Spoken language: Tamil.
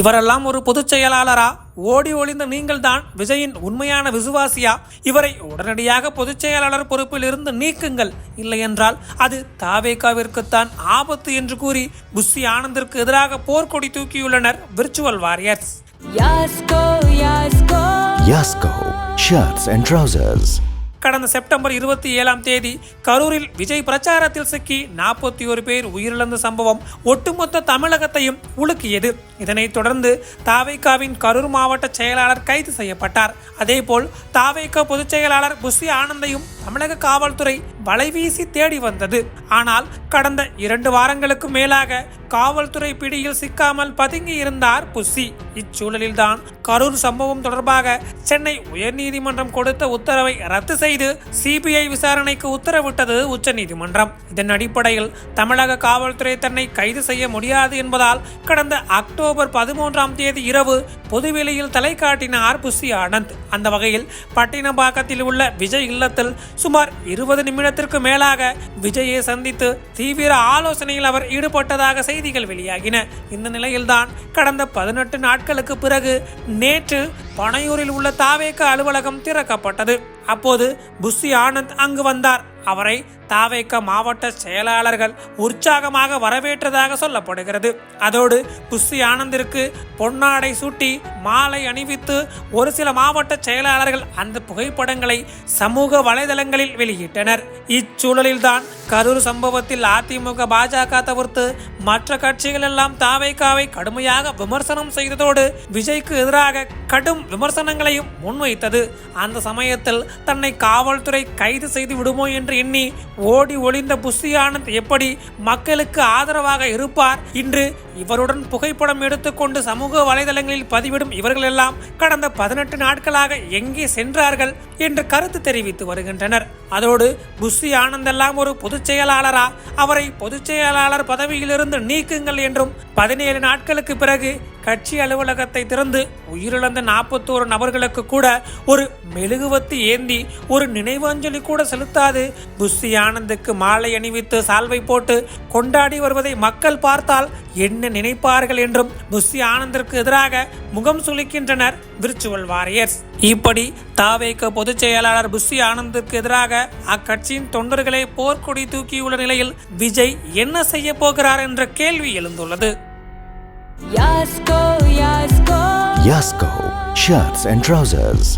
இவரெல்லாம் ஒரு பொதுச் செயலாளரா ஓடி ஒளிந்த நீங்கள்தான் விஜயின் உண்மையான விசுவாசியா இவரை உடனடியாக பொதுச் செயலாளர் பொறுப்பில் இருந்து நீக்குங்கள் இல்லையென்றால் அது தாவேகாவிற்குத்தான் ஆபத்து என்று கூறி புஷி ஆனந்திற்கு எதிராக போர்க்கொடி தூக்கியுள்ளனர் virtual warriors Yasko, Yasko. Yasko Shirts and Trousers. கடந்த செப்டம்பர் இருபத்தி ஏழாம் தேதி கரூரில் விஜய் பிரச்சாரத்தில் சிக்கி நாற்பத்தி ஒரு பேர் உயிரிழந்த சம்பவம் ஒட்டுமொத்த தமிழகத்தையும் உலுக்கியது. இதனைத் தொடர்ந்து தாவைக்காவின் கரூர் மாவட்ட செயலாளர் கைது செய்யப்பட்டார். அதேபோல் தாவைக்கா பொதுச் செயலாளர் புஷி ஆனந்தையும் தமிழக காவல்துறை வலைவீசி தேடி வந்தது. ஆனால் கடந்த இரண்டு வாரங்களுக்கு மேலாக காவல்துறை பிடியில் சிக்காமல் பதுங்கி இருந்தார் புஷி. இச்சூழலில்தான் கரூர் சம்பவம் தொடர்பாக சென்னை உயர்நீதிமன்றம் கொடுத்த உத்தரவை ரத்து செய்து சிபிஐ விசாரணைக்கு உத்தரவிட்டது உச்சநீதிமன்றம். இதன் அடிப்படையில் தமிழக காவல்துறை தன்னை கைது செய்ய முடியாது என்பதால் கடந்த அக்டோபர் பதிமூன்றாம் தேதி இரவு பொதுவெளியில் தலை காட்டினார் புஷி ஆனந்த். அந்த வகையில் பட்டினப்பாக்கத்தில் உள்ள விஜய் இல்லத்தில் சுமார் இருபது வருடத்திற்கு மேலாக விஜயை சந்தித்து தீவிர ஆலோசனையில் அவர் ஈடுபட்டதாக செய்திகள் வெளியாகின. இந்த நிலையில்தான் கடந்த பதினெட்டு நாட்களுக்கு பிறகு நேற்று பனையூரில் உள்ள தாவேக்க அலுவலகம் திறக்கப்பட்டது. அப்போது புஷி ஆனந்த் அங்கு வந்தார். அவரை தாவைக்க மாவட்ட செயலாளர்கள் உற்சாகமாக வரவேற்றதாக சொல்லப்படுகிறது. அதோடு குஸ்தி ஆனந்திற்கு பொன்னாடை சூட்டி மாலை அணிவித்து ஒரு சில மாவட்ட செயலாளர்கள் அந்த புகைப்படங்களை சமூக வலைதளங்களில் வெளியிட்டனர். இச்சூழலில்தான் கரூர் சம்பவத்தில் அதிமுக பாஜக தவிர்த்து மற்ற கட்சிகள் எல்லாம் தாவைக்காவை கடுமையாக விமர்சனம் செய்ததோடு விஜய்க்கு எதிராக கடும் விமர்சனங்களையும் முன்வைத்தது. அந்த சமயத்தில் தன்னை காவல்துறை கைது செய்து விடுமோ என்று எண்ணி ஓடி ஒளிந்த புஷி எப்படி மக்களுக்கு ஆதரவாக இருப்பார்? இன்று இவருடன் புகைப்படம் எடுத்துக்கொண்டு சமூக வலைதளங்களில் பதிவிடும் இவர்களெல்லாம் கடந்த பதினெட்டு நாட்களாக எங்கே சென்றார்கள் என்று கருத்து தெரிவித்து வருகின்றனர். அதோடு புஷி ஆனந்த் எல்லாம் ஒரு பொதுச் செயலாளரா? அவரை பொதுச் செயலாளர் பதவியிலிருந்து நீக்குங்கள் என்றும் பதினேழு நாட்களுக்கு பிறகு கட்சி அலுவலகத்தை திறந்து உயிரிழந்த நாற்பத்தோரு நபர்களுக்கு கூட ஒரு மெழுகுவத்து ஏந்தி ஒரு நினைவஞ்சலி கூட செலுத்தாது. புஷி ஆனந்துக்கு மாலை அணிவித்து சால்வை போட்டு கொண்டாடி வருவதை மக்கள் பார்த்தால் என்ன நினைப்பார்கள் என்றும் புஷி ஆனந்திற்கு எதிராக முகம் சுளிக்கின்றனர் விர்ச்சுவல் வாரியர்ஸ் இப்படி தாவேக பொதுச் செயலாளர் புஷி ஆனந்திற்கு எதிராக அக்கட்சியின் தொண்டர்களை போர்க்கொடி தூக்கியுள்ள நிலையில் விஜய் என்ன செய்ய போகிறார் என்ற கேள்வி எழுந்துள்ளது Yasko, Yasko. Yasko Shirts and Trousers.